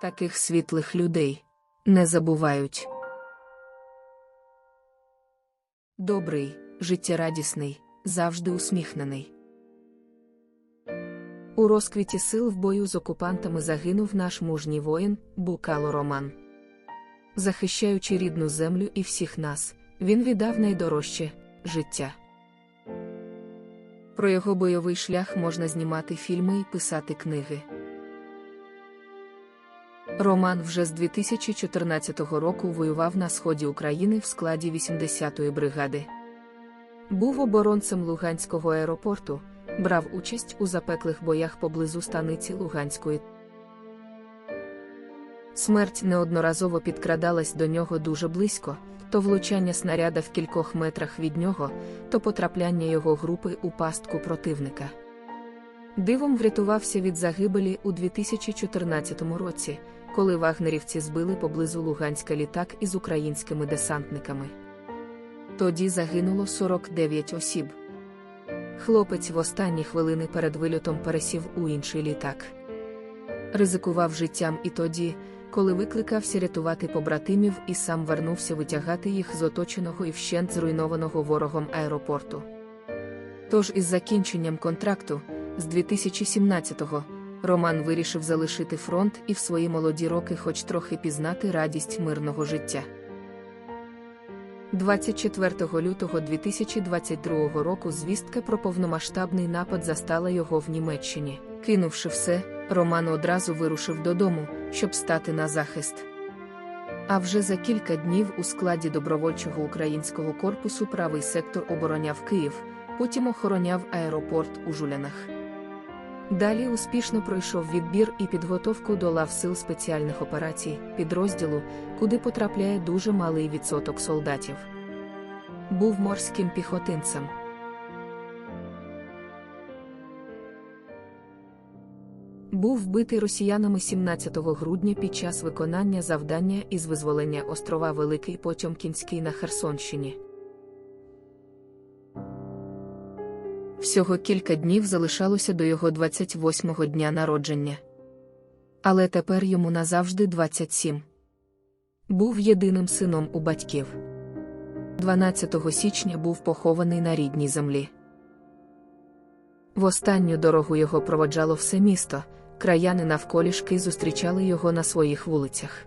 Таких світлих людей не забувають. Добрий, життєрадісний, завжди усміхнений. У розквіті сил в бою з окупантами загинув наш мужній воїн Букало Роман. Захищаючи рідну землю і всіх нас, він віддав найдорожче життя. Про його бойовий шлях можна знімати фільми і писати книги. Роман вже з 2014 року воював на сході України в складі 80-ї бригади. Був оборонцем Луганського аеропорту, брав участь у запеклих боях поблизу станиці Луганської. Смерть неодноразово підкрадалась до нього дуже близько, то влучання снаряда в кількох метрах від нього, то потрапляння його групи у пастку противника. Дивом врятувався від загибелі у 2014 році, коли вагнерівці збили поблизу Луганська літак із українськими десантниками. Тоді загинуло 49 осіб. Хлопець в останні хвилини перед вильотом пересів у інший літак. Ризикував життям і тоді, коли викликався рятувати побратимів і сам вернувся витягати їх з оточеного і вщент зруйнованого ворогом аеропорту. Тож із закінченням контракту, з 2017-го, Роман вирішив залишити фронт і в свої молоді роки хоч трохи пізнати радість мирного життя. 24 лютого 2022 року звістка про повномасштабний напад застала його в Німеччині. Кинувши все, Роман одразу вирушив додому, щоб стати на захист. А вже за кілька днів у складі добровольчого українського корпусу правий сектор обороняв Київ, потім охороняв аеропорт у Жулянах. Далі успішно пройшов відбір і підготовку до лав сил спеціальних операцій, підрозділу, куди потрапляє дуже малий відсоток солдатів. Був морським піхотинцем. Був вбитий росіянами 17 грудня під час виконання завдання із визволення острова Великий Потьомкінський на Херсонщині. Всього кілька днів залишалося до його 28-го дня народження. Але тепер йому назавжди 27. Був єдиним сином у батьків. 12 січня був похований на рідній землі. В останню дорогу його проводжало все місто, краяни навколішки зустрічали його на своїх вулицях.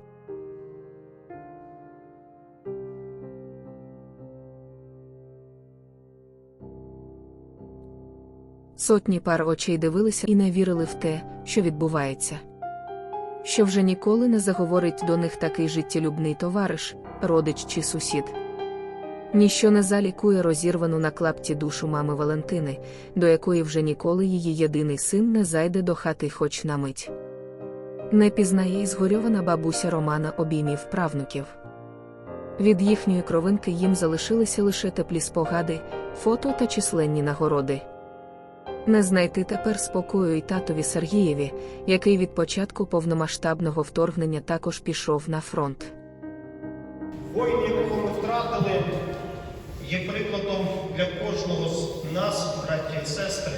Сотні пар очей дивилися і не вірили в те, що відбувається. Що вже ніколи не заговорить до них такий життєлюбний товариш, родич чи сусід. Ніщо не залікує розірвану на клапті душу мами Валентини, до якої вже ніколи її єдиний син не зайде до хати хоч на мить. Не пізнає і згорьована бабуся Романа обіймів правнуків. Від їхньої кровинки їм залишилися лише теплі спогади, фото та численні нагороди. Не знайти тепер спокою й татові Сергієві, який від початку повномасштабного вторгнення також пішов на фронт. Воїн, якого ми втратили, є прикладом для кожного з нас, браття і сестри,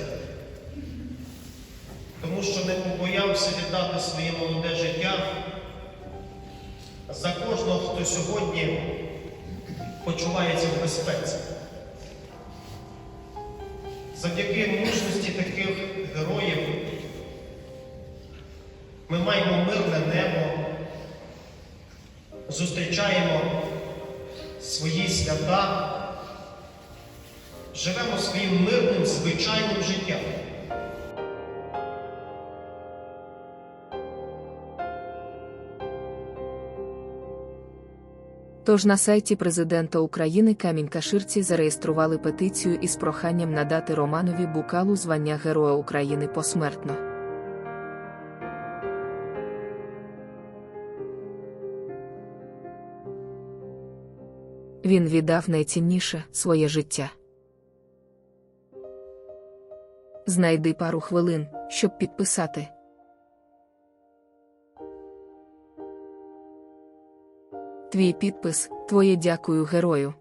тому що не побоявся віддати своє молоде життя за кожного, хто сьогодні почувається в безпеці. Завдяки мужності таких героїв ми маємо мирне небо, зустрічаємо свої свята, живемо своїм мирним, звичайним життям. Тож на сайті президента України Камінь-Каширці зареєстрували петицію із проханням надати Романові Букалу звання Героя України посмертно. Він віддав найцінніше своє життя. Знайди пару хвилин, щоб підписати. Твій підпис, твоє дякую герою.